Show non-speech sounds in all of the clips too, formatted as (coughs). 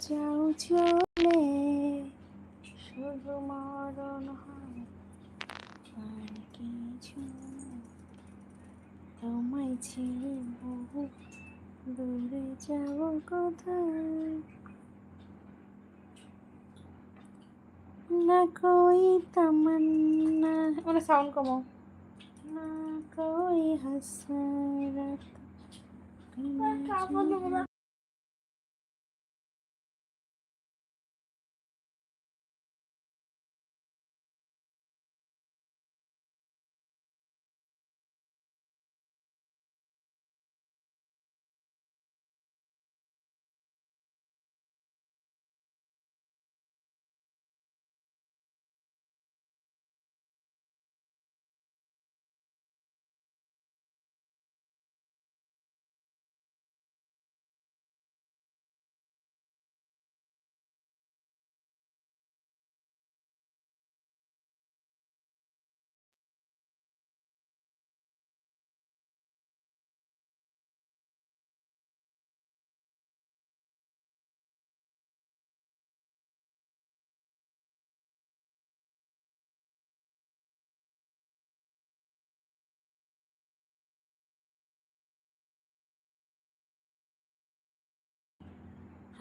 যাও চলে। শুধু মরণ হয় আর কিছু তোমায় ছেড়ে বহু দূরে যাব কোথায়? না কোই তামান্না। মানে সাউন্ড কমো না কোই হাসরত।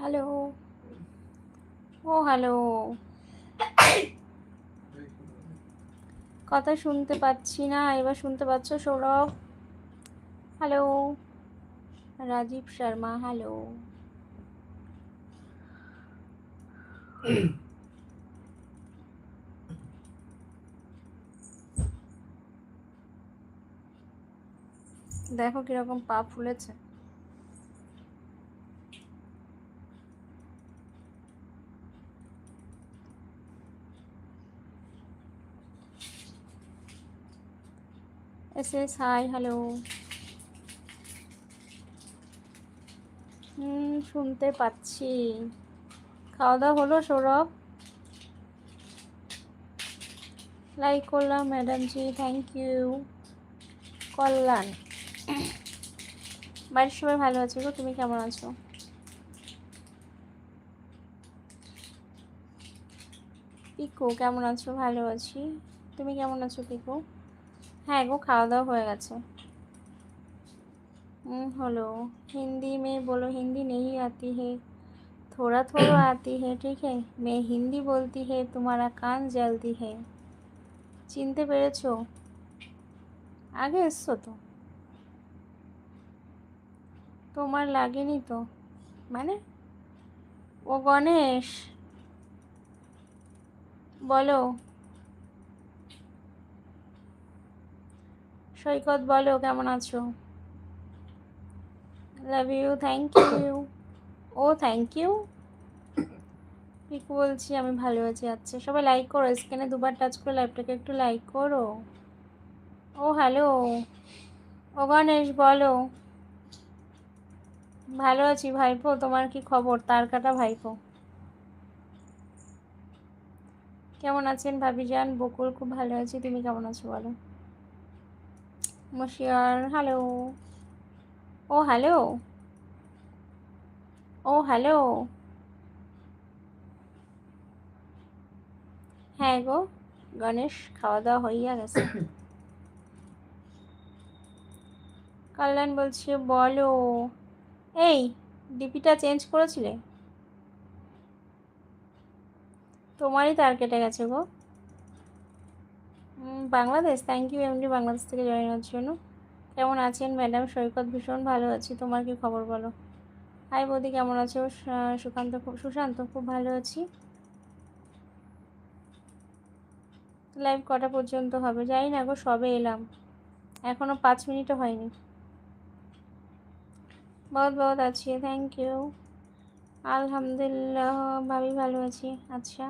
হ্যালো। ও, হ্যালো। কথা শুনতে পাচ্ছি না, এবার শুনতে পাচ্ছ সৌরভ? হ্যালো। রাজীব শর্মা, হ্যালো। দেখো কীরকম পা ফুলেছে। S high, hello. হুম, শুনতে পাচ্ছি। খাওয়া দাওয়া হলো, সৌরভ? লাইক করলাম madam ji thank you Kalyan. বাড়ির সবাই ভালো আছে গো, তুমি কেমন আছো? পিকো, কেমন আছো? ভালো আছি। তুমি কেমন আছো, পিকো? হ্যাঁ গো খাওয়া দাওয়া হয়ে গেছে हम्म हेलो हिंदी में बोलो हिंदी नहीं आती है थोड़ा थोड़ा आती है ठीक है मैं हिंदी बोलती है तुम्हारा कान जलती है চিনতে পেরেছো আগে এসছো তো তোমার লাগেনি তো মানে ও গণেশ বলো সৈকত বলো, কেমন আছো? Love you thank you O thank you Piku বলছি, আমি ভালো আছি আচ্ছা। সবাই লাইক করো স্ক্রিনে দুবার টাচ করে লাইভটাকে একটু লাইক করো। ও হ্যালো ও গণেশ বলো। ভালো আছি ভাইপো, তোমার কি খবর? তার কাটা ভাইপো। কেমন আছেন ভাবি যান বকুল, খুব ভালো আছি, তুমি কেমন আছো বলো? মশিয়ার হ্যালো ও হ্যালো ও হ্যালো হ্যাঁ গো, গণেশ খাওয়া দাওয়া হইয়া গেছে। (coughs) কল্যাণ বলছে, বলো। এই, ডিপিটা চেঞ্জ করেছিলে? তোমারই তার কেটে গেছে গো। বাংলাদেশ থ্যাংক ইউ এমনি বাংলাদেশ থেকে জয়েন হওয়ার জন্য। কেমন আছেন ম্যাডাম সৈকত ভীষণ, ভালো আছি। তোমার কি খবর বলো? হাই বৌদি, কেমন আছো? সুকান্ত খুব সুশান্ত, খুব ভালো আছি। লাইভ কটা পর্যন্ত হবে? যাই না গো, সবে এলাম। এখনও পাঁচ মিনিটও হয়নি। বহুত বহুত আছি। থ্যাংক ইউ আলহামদুলিল্লাহ, ভাবি ভালো আছি। আচ্ছা।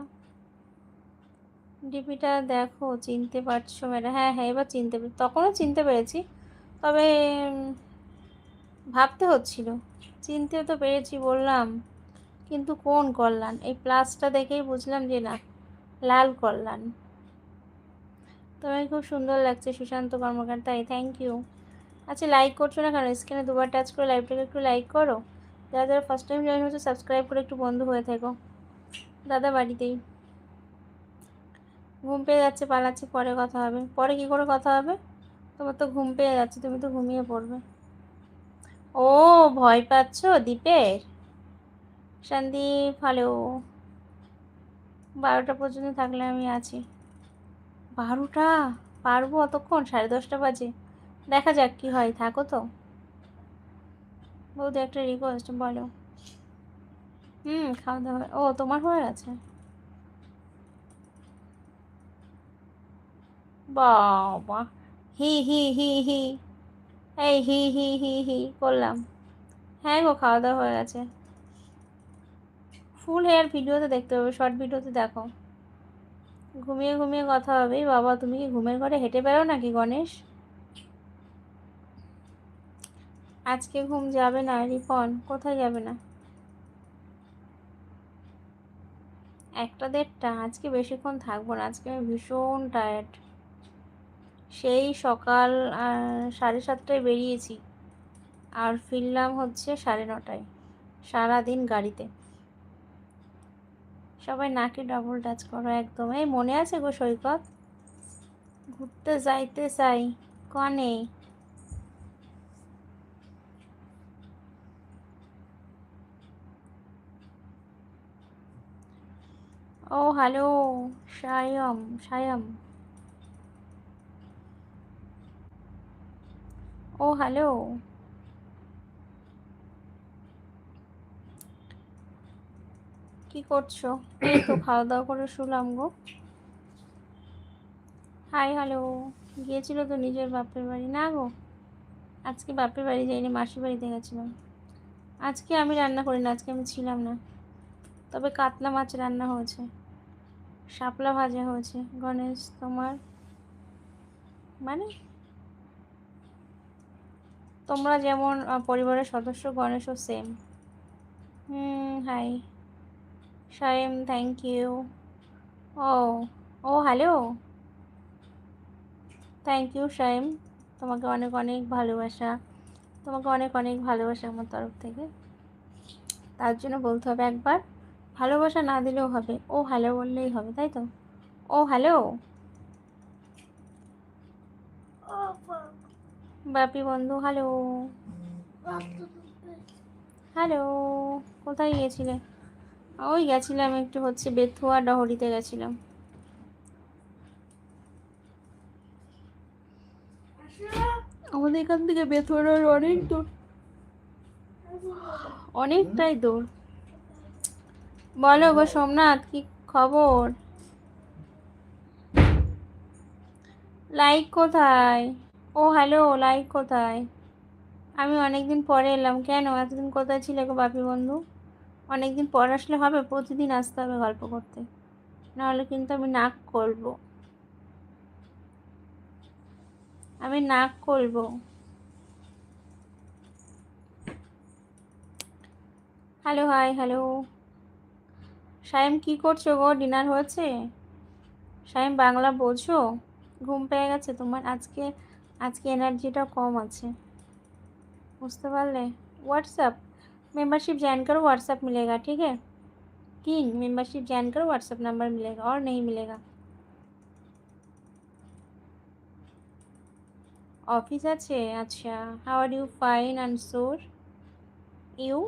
ডিপিটা দেখো, চিনতে পারছ ম্যাডাম হ্যাঁ হ্যাঁ এবার চিনতে তখনও চিনতে পেরেছি। তবে ভাবতে হচ্ছিল। চিনতে তো পেরেছি বললাম, কিন্তু কোন কল্যাণ? এই প্লাসটা দেখেই বুঝলাম যে না, লাল কল্যাণ। তোমায় খুব সুন্দর লাগছে সুশান্ত কর্মকার তাই থ্যাংক ইউ আচ্ছা লাইক করছ না কেন? স্ক্রিনে দুবার টাচ করে লাইভটাকে একটু লাইক করো। যারা যারা ফার্স্ট টাইম জয়েন হচ্ছে সাবস্ক্রাইব করে একটু বন্ধু হয়ে থেকো। দাদা বাড়িতেই। ঘুম পেয়ে যাচ্ছে, পালাচ্ছে, পরে কথা হবে। পরে কি করে কথা হবে? তোমার তো ঘুম পেয়ে যাচ্ছে, তুমি তো ঘুমিয়ে পড়বে। ও, ভয় পাচ্ছ দ্বীপের সন্দীপ হ্যালো বারোটা পর্যন্ত থাকলে আমি আছি। বারোটা? পারব অতক্ষণ? সাড়ে দশটা বাজে। দেখা যাক কি হয়, থাকো তো। বৌদি একটা রিকোয়েস্ট বলো। হুম, খাওয়া দাওয়া। ও, তোমার হয়ে গেছে? বাবা। হি হি হি হি। এই হি হি হি হি, করলাম। হ্যাঁ গো, খাওয়া দাওয়া হয়ে গেছে। ফুল হেয়ার ভিডিওতে দেখতে হবে শর্ট ভিডিওতে দেখো। ঘুমিয়ে ঘুমিয়ে কথা হবে। বাবা, তুমি কি ঘুমের ঘরে হেঁটে বেরো নাকি, গণেশ? আজকে ঘুম যাবে না, রিপন। কোথায় যাবে না? একটা দেড়টা। আজকে বেশিক্ষণ থাকব না। আজকে আমি ভীষণ টায়ার্ড সেই সকাল সাড়ে সাতটায় বেরিয়েছি। আর ফিরলাম হচ্ছে সাড়ে নটায়, সারাদিন গাড়িতে। সবাই নাকি ডবল টাচ করো একদম। এই মনে আছে গো সৈকত? ঘুরতে যাইতে চাই, কনে? ও হ্যালো সায়ম সায়ম। ও হ্যালো কি করছ? এই তো খাওয়া দাওয়া করে শুলাম গো। হাই হ্যালো গিয়েছিল তো নিজের বাপের বাড়ি। না গো, আজকে বাপের বাড়ি যাইনি, মাসির বাড়িতে গেছিলাম। আজকে আমি রান্না করি না আজকে আমি ছিলাম না। তবে কাতলা মাছ রান্না হয়েছে, শাপলা ভাজা হয়েছে। গণেশ, তোমার? মানে তোমরা যেমন পরিবারের সদস্য গণেশও same hmm hi Shayem thank you O O hello thank you Shayem তোমাকে অনেক অনেক ভালোবাসা। তোমাকে অনেক অনেক ভালোবাসা আমার তরফ থেকে। তার জন্য বলতে হবে একবার, ভালোবাসা না দিলেও হবে। ও হ্যালো বললেই হবে, তাই তো? ও হ্যালো বাপি বন্ধু হ্যালো হ্যালো কোথায় গিয়েছিলে? ওই গেছিলাম একটু হচ্ছে বেথুয়া ডহরিতে গেছিলাম। আমাদের এখান থেকে বেথুয়ার অনেক দূর। অনেকটাই দূর। বলো গো সোমনাথ কি খবর? লাইক কোথায়? ও, হ্যালো লাইক কোথায়? আমি অনেকদিন পরে এলাম। কেন? এতদিন কোথায় ছিল গো বাপি বন্ধু? অনেকদিন পর আসলে হবে, প্রতিদিন আসতে হবে গল্প করতে। নাহলে কিন্তু আমি নাক করব। আমি নাক করব। Hello, high, hello. সায়েম কি করছ গো? ডিনার হয়েছে? সায়েম বাংলা বোঝো? ঘুম পেয়ে গেছে তোমার? আজকে আজকে এনার্জিটা কম আছে বুঝতে পারলে व्हाट्सअप मेंबरशिप ज्वाइन करो व्हाट्सअप मिलेगा ठीक है किंग मेंबरशिप ज्वाइन करो व्हाट्सअप नंबर मिलेगा और नहीं मिलेगा অফিস আছে আচ্ছা how are you fine and sure you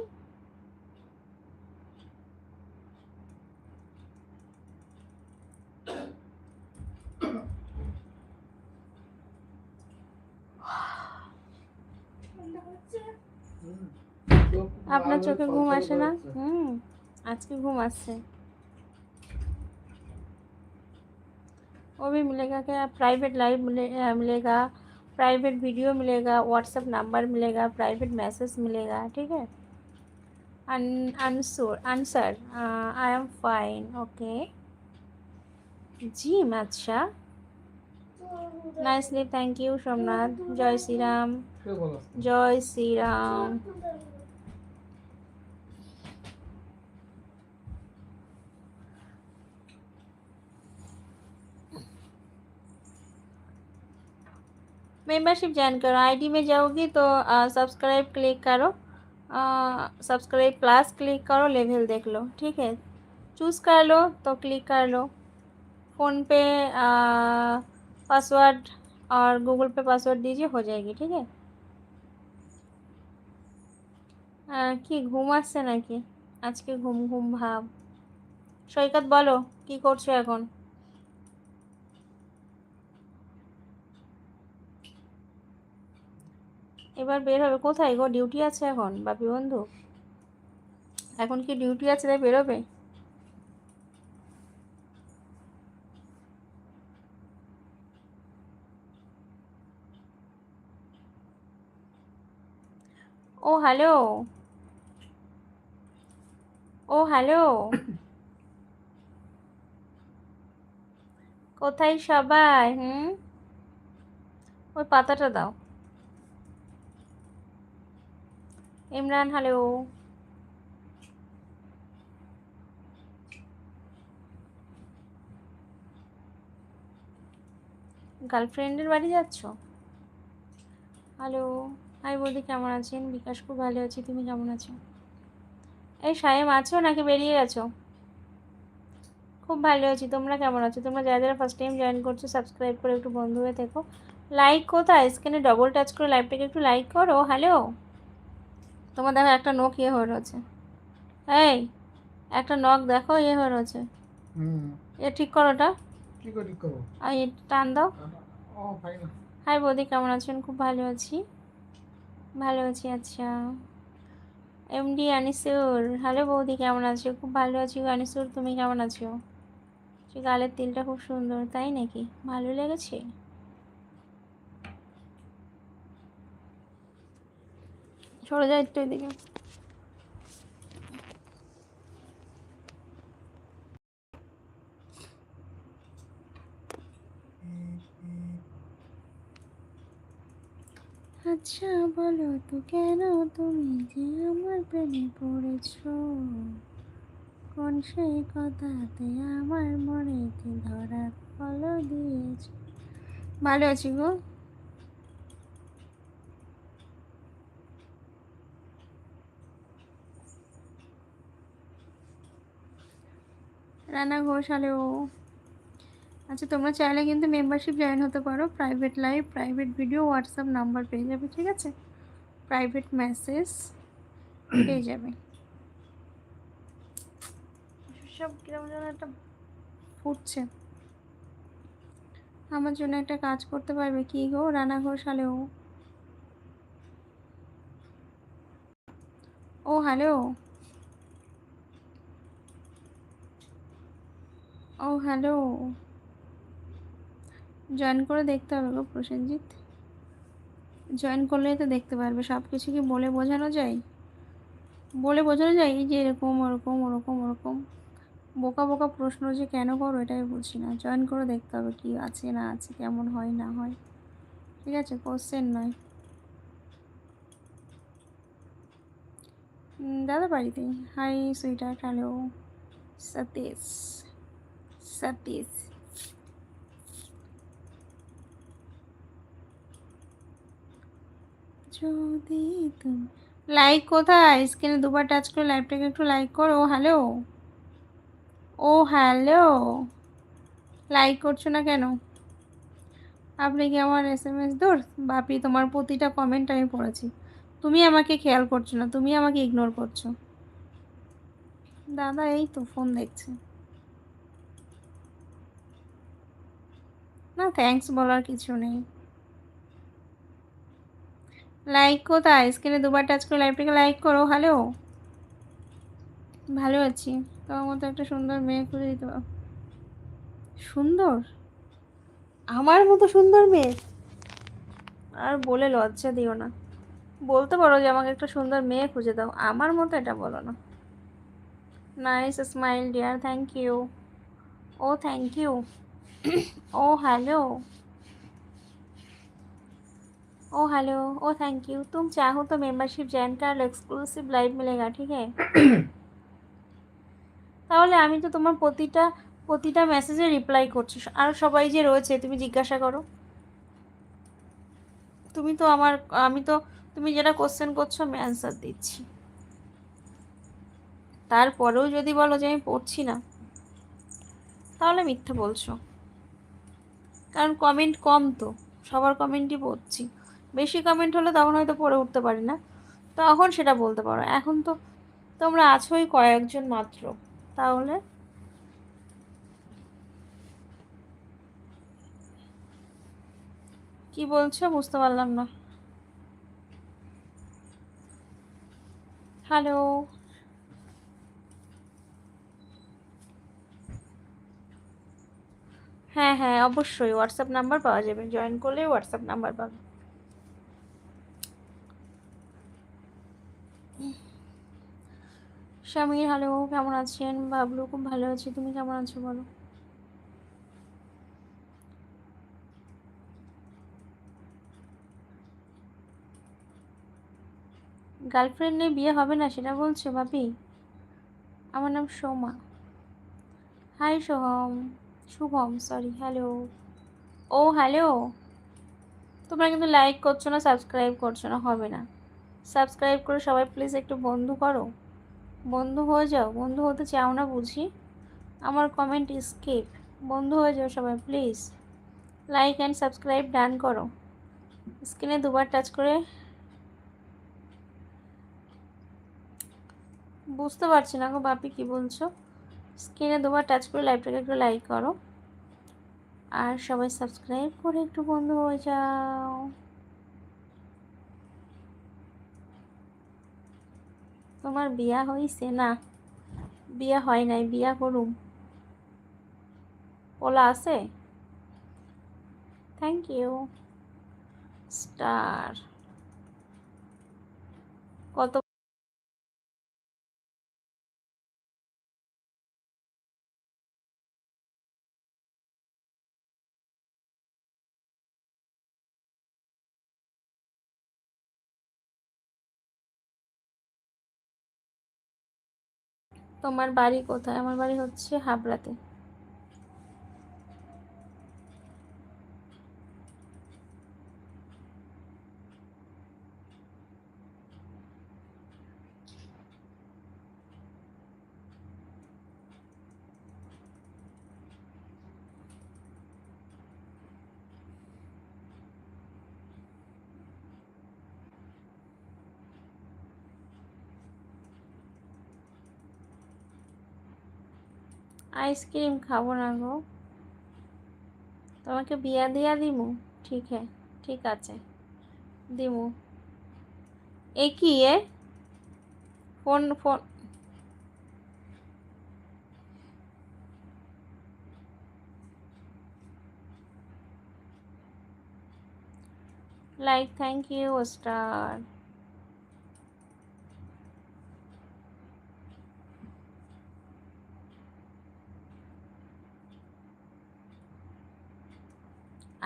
আপনার চোখে ঘুম আসে না হুম আজকে ঘুম আসছে वो भी मिलेगा क्या प्राइवेट लाइव मिले, मिलेगा प्राइवेट वीडियो मिलेगा व्हाट्सएप नंबर मिलेगा प्राइवेट मैसेज मिलेगा ठीक है answer answer I am fine okay जी अच्छा नाइसली थैंक यू सोमनाथ जय श्री राम जय श्री राम मेंबरशिप ज्वाइन करो आईडी में जाओगी तो सब्सक्राइब क्लिक करो सब्सक्राइब प्लस क्लिक करो लेवल देख लो ठीक है चूज़ कर लो तो क्लिक कर लो फ़ोन पे पासवर्ड और गूगल पे पासवर्ड दीजिए हो जाएगी ठीक है কি ঘুম আসছে নাকি আজকে ঘুম ঘুম ভাব সৈকত বলো কি করছো এখন এবার বের হবে। কোথায়? গো ডিউটি আছে এখন, বাপি বন্ধু? এখন কি ডিউটি আছে তাই বেরোবে? ও হ্যালো ও হ্যালো কোথায় সবাই? হুম? ওই পাতাটা দাও। ইমরান হ্যালো গার্লফ্রেন্ডের বাড়ি যাচ্ছ? হ্যালো হাই বৌদি, কেমন আছেন? বিকাশ খুব ভালো আছি, তুমি কেমন আছো? এই সায়েম আছো নাকি বেরিয়ে গেছো? খুব ভালো আছি, তোমরা কেমন আছো? তোমরা যারা যারা ফার্স্ট টাইম জয়েন করছ সাবস্ক্রাইব করে একটু বন্ধু হয়ে থেকো। লাইক কোথায়? স্ক্রিনে ডবল টাচ করে লাইভটাকে একটু লাইক করো হ্যালো তোমার দেখো একটা নখ ইয়ে হয়ে রয়েছে। এই একটা নখ দেখো ইয়ে হয়ে রয়েছে। হুম। এ ঠিক করো ওটা। কি করে ঠিক করব? আর এ টান দাও। হাই বৌদি কেমন আছেন? খুব ভালো আছি। ভালো আছি আচ্ছা। এমডি আনিসুর। হ্যালো বৌদি কেমন আছো? খুব ভালো আছি। আনিসুর তুমি কেমন আছো? সে গালের তিলটা খুব সুন্দর তাই নাকি? ভালো লেগেছে? সরে যায় একটু এদিকে। আচ্ছা বলো তো কেন তুমি যে আমার প্রেমে পড়েছো? কোন সেই কথাতে আমার মনেতে ধরা ফলো দিয়েছ? ভালো আছি গো। রানা ঘোষ হ্যালো আচ্ছা তোমরা চাইলে কিন্তু মেম্বারশিপ জয়েন হতে পারো। Private live private video WhatsApp number পেয়ে যাবে ঠিক আছে? প্রাইভেট মেসেজ পেয়ে যাবে। সব কীরকম যেন একটা ফুটছে। আমার জন্য একটা কাজ করতে পারবে কি গো রানা ঘোষ হ্যালো ও হ্যালো ও, হ্যালো। জয়েন করে দেখতে হবে গো প্রসেনজিৎ। জয়েন করলেই তো দেখতে পারবে সব কিছু কি বলে বোঝানো যায়? বলে বোঝানো যায়? এই যে এরকম, ওরকম ওরকম ওরকম। বোকা বোকা প্রশ্ন যে কেন করো, এটাই বুঝি না। জয়েন করে দেখতে হবে কি আছে, না আছে, কেমন হয়, না হয়। ঠিক আছে কোশ্চেন নয়। দাদা বাড়িতে? হাই সুইটার হ্যালো সতীশ সতীশ যদি তুমি লাইক কোথায়? স্ক্রিনে দুবার টাচ করে লাইভটাকে একটু লাইক করো। হ্যালো ও হ্যালো লাইক করছ না কেন? আপনি কি আমার এস এম এস দূর? বাপি, তোমার প্রতিটা কমেন্ট আমি পড়েছি। তুমি আমাকে খেয়াল করছ না। তুমি আমাকে ইগনোর করছ। দাদা, এই তো ফোন দেখছে। না থ্যাঙ্কস বলার কিছু নেই। লাইক কোথায়? স্ক্রিনে দুবার টাচ করে লাইভটাকে লাইক করো হ্যালো ভালো আছি। তোমার মতো একটা সুন্দর মেয়ে খুঁজে দিতে সুন্দর? আমার মতো সুন্দর মেয়ে? আর বলে লজ্জা দিও না। বলতে পারো যে আমাকে একটা সুন্দর মেয়ে খুঁজে দাও। আমার মতো এটা বলো না। Nice smile dear thank you O thank you oh hello oh hello oh thank you तुम चाहो तो मेंबरशिप ज्वाइन कर लो एक्सक्लूसिव लाइव मिलेगा ठीक है তাহলে আমি তো তোমার প্রতিটা প্রতিটা মেসেজে রিপ্লাই করছি আর সবাই যে রয়েছে তুমি জিজ্ঞাসা করো তুমি তো আমার আমি তো তুমি যেটা কোশ্চেন করছো আমি অ্যান্সার দিচ্ছি তারপরেও যদি বলো যে আমি পড়ছি না তাহলে মিথ্যে বলছো কারণ কমেন্ট কম তো, সবার কমেন্টই পড়ছি। বেশি কমেন্ট হলে তখন হয়তো পড়ে উঠতে পারি না। তখন সেটা বলতে পারো। এখন তো তোমরা আছোই কয়েকজন মাত্র, তাহলে? কি বলছো? বুঝতে পারলাম না। হ্যালো হ্যাঁ হ্যাঁ অবশ্যই হোয়াটসঅ্যাপ নাম্বার পাওয়া যাবে। জয়েন করলে হোয়াটসঅ্যাপ নাম্বার পাবে। স্বামীর হ্যালো কেমন আছেন? বাবলু খুব ভালো আছি, তুমি কেমন আছো বলো? গার্লফ্রেন্ড নিয়ে বিয়ে হবে না, সেটা বলছো ভাবি। আমার নাম Soma. Hi Soham. Shubham sorry hello ও হ্যালো তোমরা কিন্তু লাইক করছ না সাবস্ক্রাইব করছ না, হবে না। সাবস্ক্রাইব করে সবাই প্লিজ একটু বন্ধু করো। বন্ধু হয়ে যাও, বন্ধু হতে চাও না বুঝি? আমার কমেন্ট স্কিপ বন্ধু হয়ে যাও সবাই please like and subscribe done করো। স্ক্রিনে দুবার টাচ করে। বুঝতে পারছি না গো বাপি, কি বলছো? স্ক্রিনে দুবার টাচ করে লাইভটাকে একটু লাইক করো। আর সবাই সাবস্ক্রাইব করে একটু বন্ধু হয়ে যাও। তোমার বিয়া হইছে না? বিয়া হয় নাই, বিয়া করুম। ওলা আছে? থ্যাংক ইউ স্টার কত তোমার বাড়ি কোথায়? আমার বাড়ি হচ্ছে হাবড়াতে। আইসক্রিম খাব না গো। তোমাকে বিয়া দিয়া দিমু? ঠিক হ্যাঁ ঠিক আছে, দিমু। এ কি এ? Phone phone. Like, thank you, star.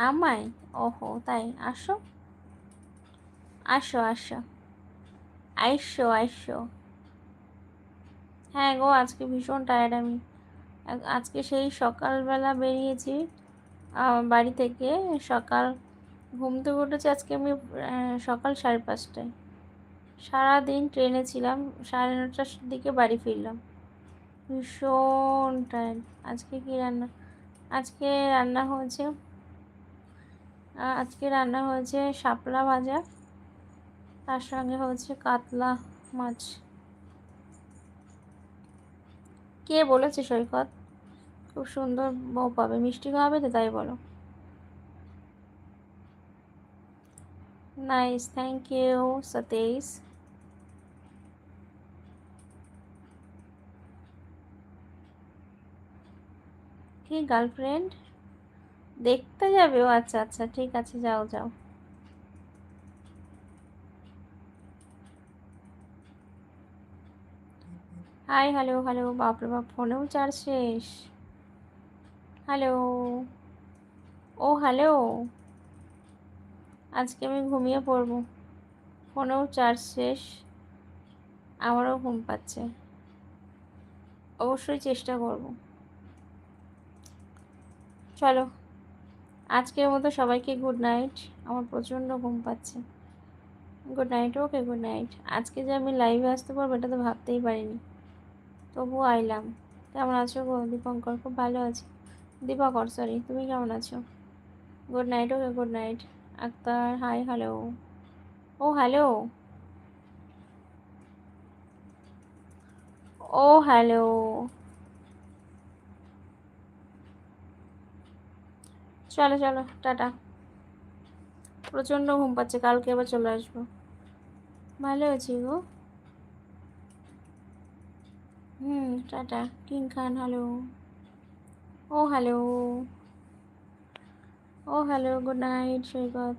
আমায়? ওহো, তাই। আসো। আসো আসো। আইসো আইসো। হ্যাঁ গো, আজকে ভীষণ টায়ার্ড আমি। আজকে সেই সকালবেলা বেরিয়েছি বাড়ি থেকে। সকাল, ঘুম থেকে উঠেছি আজকে আমি সকাল সাড়ে পাঁচটায়। সারাদিন ট্রেনে ছিলাম, সাড়ে নটার দিকে বাড়ি ফিরলাম। ভীষণ টায়ার্ড আজকে কি রান্না? আজকে রান্না হয়েছে আজকে রান্না হয়েছে শাপলা ভাজা। তার সঙ্গে হচ্ছে কাতলা মাছ। কে বলেছে সৈকত? খুব সুন্দর বউ পাবে, মিষ্টি খাওয়াবে তো তাই বলো। নাইস থ্যাংক ইউ সতেইশ কি গার্লফ্রেন্ড দেখতে যাবে। ও আচ্ছা আচ্ছা ঠিক আছে, যাও যাও। হাই, হ্যালো হ্যালো, বাপরে বাপ, ফোনেও চার্জ শেষ। হ্যালো, ও, হ্যালো, আজকে আমি ঘুমিয়ে পড়ব। ফোনেও চার্জ শেষ, আমারও ঘুম পাচ্ছে। অবশ্যই চেষ্টা করব। চলো। আজকের মতো সবাইকে গুড নাইট আমার প্রচণ্ড ঘুম পাচ্ছে। Good night okay good night আজকে যে আমি লাইভে আসতে পারব এটা তো ভাবতেই পারিনি। তবুও আইলাম কেমন আছো গো? দীপঙ্কর, খুব ভালো আছি। দীপকর সরি তুমি কেমন আছো? Good night okay good night Akhtar hi hello ও হ্যালো ও হ্যালো চলো চলো, টাটা। প্রচণ্ড ঘুম পাচ্ছে, কালকে আবার চলে আসব। ভালো আছি গো। হুম, টাটা। কিং খান হ্যালো ও হ্যালো ও hello good night Saikat.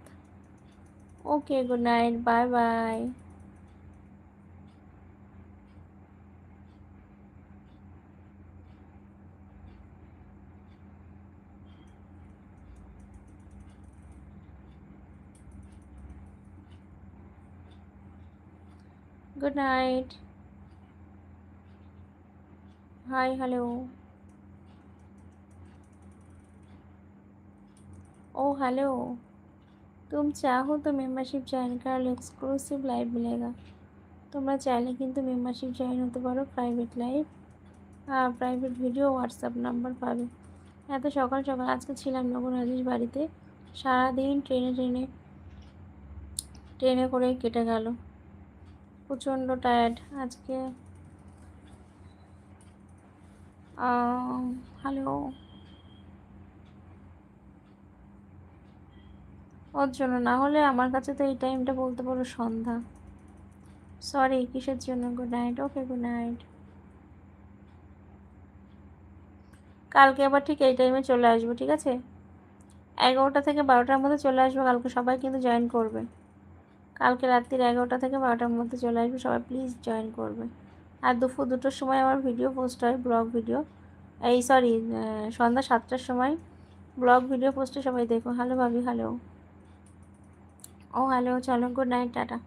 Okay good night bye bye good night hi hello oh hello तुम चाहो तो मेम्बारशिप জয়েন করালে এক্সক্লুসিভ লাইভ মিলেগা তোমরা চাইলে কিন্তু মেম্বারশিপ জয়েন হতে পারো private live private video WhatsApp number পাবে এত সকাল সকাল আজকে ছিলাম নগর হাজির বাড়িতে সারাদিন ট্রেনে ট্রেনে ট্রেনে করে কেটে গেল প্রচণ্ড টায়ার্ড আজকে। হ্যালো ওর জন্য না হলে আমার কাছে তো এই টাইমটা বলতে পারো সন্ধ্যা। সরি কিসের জন্য? Good night okay good night কালকে আবার ঠিক এই টাইমে চলে আসব, ঠিক আছে? এগারোটা থেকে বারোটার মধ্যে চলে আসব, কালকে সবাই কিন্তু জয়েন করবে। কালকে রাত্রির এগারোটা থেকে বারোটার মধ্যে চলে আসবে, সবাই প্লিজ জয়েন করবে। আর দুপুর দুটোর সময় আমার ভিডিও পোস্ট হয় ব্লগ ভিডিও এই সরি সন্ধ্যা সাতটার সময় ব্লগ ভিডিও পোস্টে সবাই দেখো। হ্যালো ভাবি হ্যালো ও হ্যালো চলো গুড নাইট টাটা।